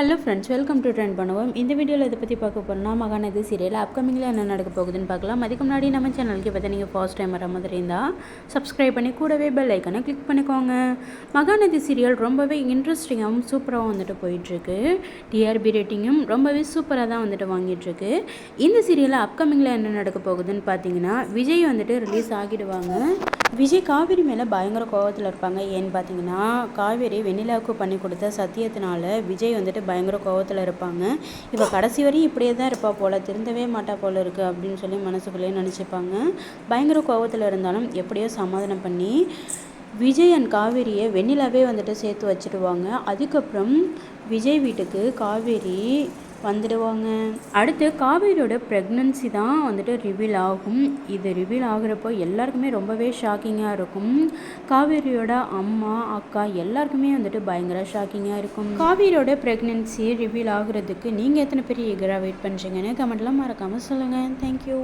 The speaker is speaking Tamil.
Hello friends welcome to trend பண்ணுவோம் இந்த வீடியோவில் இதை பற்றி பார்க்க போகிறோம்னா மகாநதி சீரியல் அப்கமிங்கில் என்ன நடக்க போகுதுன்னு பார்க்கலாம். அதுக்கு முன்னாடி நம்ம சேனலுக்கு பார்த்தா நீங்கள் ஃபர்ஸ்ட் டைம் வர மாதிரி இருந்தால் சப்ஸ்கிரைப் பண்ணி கூடவே பெல் ஐக்கனை கிளிக் பண்ணிக்கோங்க. மகாநதி சீரியல் ரொம்பவே இன்ட்ரெஸ்டிங்காகவும் சூப்பராகவும் வந்துட்டு போயிட்டுருக்கு. டிஆர்பி ரேட்டிங்கும் ரொம்பவே சூப்பராக தான் வந்துட்டு வாங்கிட்டுருக்கு. இந்த சீரியலில் அப்கமிங்கில் என்ன நடக்க போகுதுன்னு பார்த்தீங்கன்னா விஜய் வந்துட்டு ரிலீஸ் ஆகிடுவாங்க. விஜய் காவேரி மேலே பயங்கர கோவத்தில் இருப்பாங்க. ஏன்னு பார்த்தீங்கன்னா காவேரி வெண்ணிலாவுக்கு பண்ணி கொடுத்த சத்தியத்தினால விஜய் வந்துட்டு பயங்கர கோவத்தில் இருப்பாங்க. இவள் கடைசி வரையும் இப்படியே தான் இருப்பா போல திருந்தவே மாட்டா போல இருக்குது அப்படின்னு சொல்லி மனசுக்குள்ளேயே நினச்சிப்பாங்க. பயங்கர கோவத்தில் இருந்தாலும் எப்படியோ சமாதானம் பண்ணி விஜய் அண்ட் காவேரியை வெண்ணிலாவே வந்துட்டு சேர்த்து வச்சுடுவாங்க அதுக்கப்புறம் விஜய் வீட்டுக்கு காவேரி வந்துடுவாங்க. அடுத்து காவேரியோட ப்ரெக்னன்சி தான் வந்துட்டு ரிவீல் ஆகும். இது ரிவீல் ஆகுறப்போ எல்லாருக்குமே ரொம்பவே ஷாக்கிங்காக இருக்கும். காவேரியோட அம்மா அக்கா எல்லாருக்குமே வந்துட்டு பயங்கர ஷாக்கிங்காக இருக்கும். காவேரியோட ப்ரெக்னன்சி ரிவீல் ஆகுறதுக்கு நீங்கள் எத்தனை பேர் எகராக வெயிட் பண்ணுறீங்கன்னு கமெண்ட்லாம் மறக்காமல் சொல்லுங்கள் தேங்க்யூ